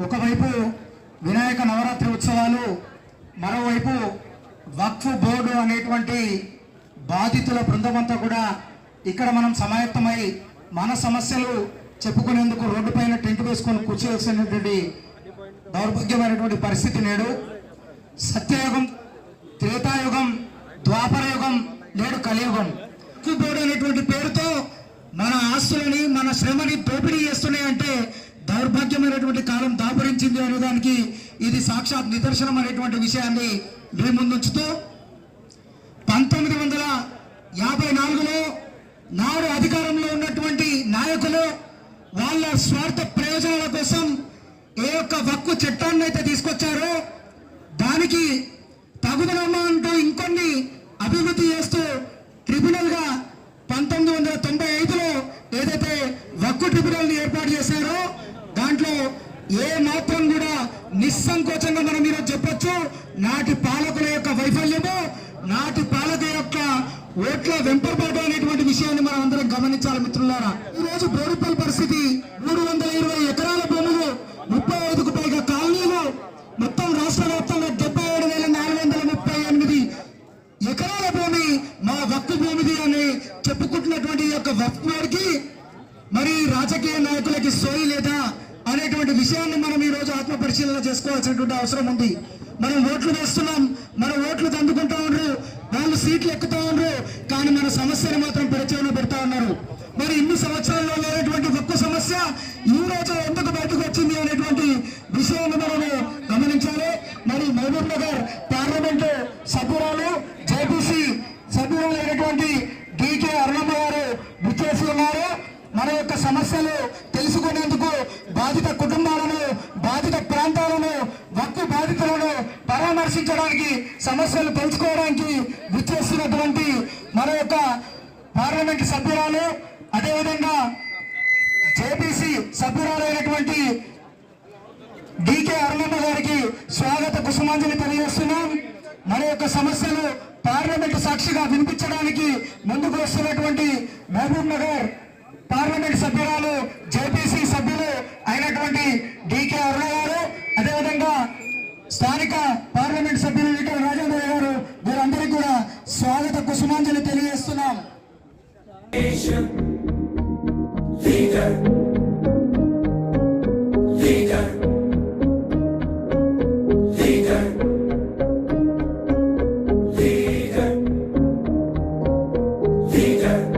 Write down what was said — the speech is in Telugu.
ఒకవైపు వినాయక నవరాత్రి ఉత్సవాలు మరోవైపు వక్ఫ్ బోర్డు అనేటువంటి బాధితుల బృందమంతా కూడా ఇక్కడ మనం సమాయత్తమై మన సమస్యలు చెప్పుకునేందుకు రోడ్డుపైన టెంట్ వేసుకొని కూర్చోవలసినటువంటి దౌర్భాగ్యమైనటువంటి పరిస్థితి నేడు. సత్యయుగం త్రేతాయుగం ద్వాపరయుగం నేడు కలియుగం. వక్ఫ్ బోర్డు అనేటువంటి పేరుతో మన ఆస్తులని మన శ్రమని దోపిడీ చేస్తున్నాయి అంటే దౌర్భాగ్యమైనటువంటి కాలం దాపురించింది అనేదానికి ఇది సాక్షాత్ నిదర్శనం అనేటువంటి విషయాన్ని మీ ముందుంచుతూ పంతొమ్మిది వందల యాభై నాలుగులో నాడు అధికారంలో ఉన్నటువంటి నాయకులు వాళ్ళ స్వార్థ ప్రయోజనాల కోసం ఏ యొక్క వక్కు చట్టాన్ని అయితే తీసుకొచ్చారో దానికి తగుదనమ్మా అంటూ ఇంకొన్ని అభివృద్ధి చేస్తూ ట్రిబ్యునల్గా పంతొమ్మిది వందల తొంభై ఐదులో ఏదైతే వక్కు ట్రిబ్యునల్ని ఏర్పాటు చేశారో దాంట్లో ఏ మాత్రం కూడా నిస్సంకోచంగా మనం ఈరోజు చెప్పొచ్చు. నాటి పాలకుల యొక్క వైఫల్యము నాటి పాలకుల యొక్క ఓట్ల వెంపర్బాటు అనేటువంటి విషయాన్ని మనం అందరం గమనించాలి మిత్రులారా. ఈ రోజు బోడిపల్లి పరిస్థితి మూడు వందల ఇరవై ఎకరాల భూములు ముప్పై ఐదుకు పైగా కాలనీలు మొత్తం రాష్ట్ర వ్యాప్తంగా డెబ్బై ఏడు వేల నాలుగు వందల ముప్పై ఎనిమిది ఎకరాల భూమి మా వక్కు భూమిది అని చెప్పుకుంటున్నటువంటి యొక్క వక్ఫ్ మరి రాజకీయ నాయకులకి సోయి లేదా? అనేటువంటి విషయాన్ని మనం ఈ రోజు ఆత్మ పరిశీలన చేసుకోవాల్సినటువంటి అవసరం ఉంది. మనం ఓట్లు వేస్తున్నాం మన ఓట్లు తందుకుంటా ఉన్నారు వాళ్ళు సీట్లు ఎక్కుతా ఉన్నారు కానీ మన సమస్యను మాత్రం పరిచయంలో పెడతా ఉన్నారు. మరి ఇన్ని సంవత్సరాల్లో లేనటువంటి ఒక్క సమస్య ఈ రోజు ఎందుకు బయటకు వచ్చింది అనేటువంటి విషయాన్ని మనము గమనించాలి. మరి మహబూబ్ నగర్ పార్లమెంటు సభ్యురాలు జేపీసీ సభ్యురాలు అయినటువంటి డికే అరుణమ్మ గారు విచ్చేసి ఉన్నారు. మన యొక్క సమస్యలు బాధిత కుటుంబాలను బాధిత ప్రాంతాలను వక్కు బాధితులను పరామర్శించడానికి సమస్యలు తెలుసుకోవడానికి విచ్చేస్తున్నటువంటి మన యొక్క పార్లమెంట్ సభ్యురాలు అదేవిధంగా జేపీసీ సభ్యురాలైనటువంటి డికే అరుణమ్మ గారికి స్వాగత కుసుమాంజలి తెలియజేస్తున్నాం. మన యొక్క సమస్యలు పార్లమెంట్ సాక్షిగా వినిపించడానికి ముందుకు వస్తున్నటువంటి మహబూబ్ నగర్ పార్లమెంట్ సభ్యురాలు జేపీసీ సభ్యులు అయినటువంటి డికే అరుణ గారు అదేవిధంగా స్థానిక పార్లమెంట్ సభ్యులు ఈటల రాజేంద్ర గారు వీరందరికీ కూడా స్వాగత కుసుమాంజలి తెలియజేస్తున్నాం Leader. Leader. Leader.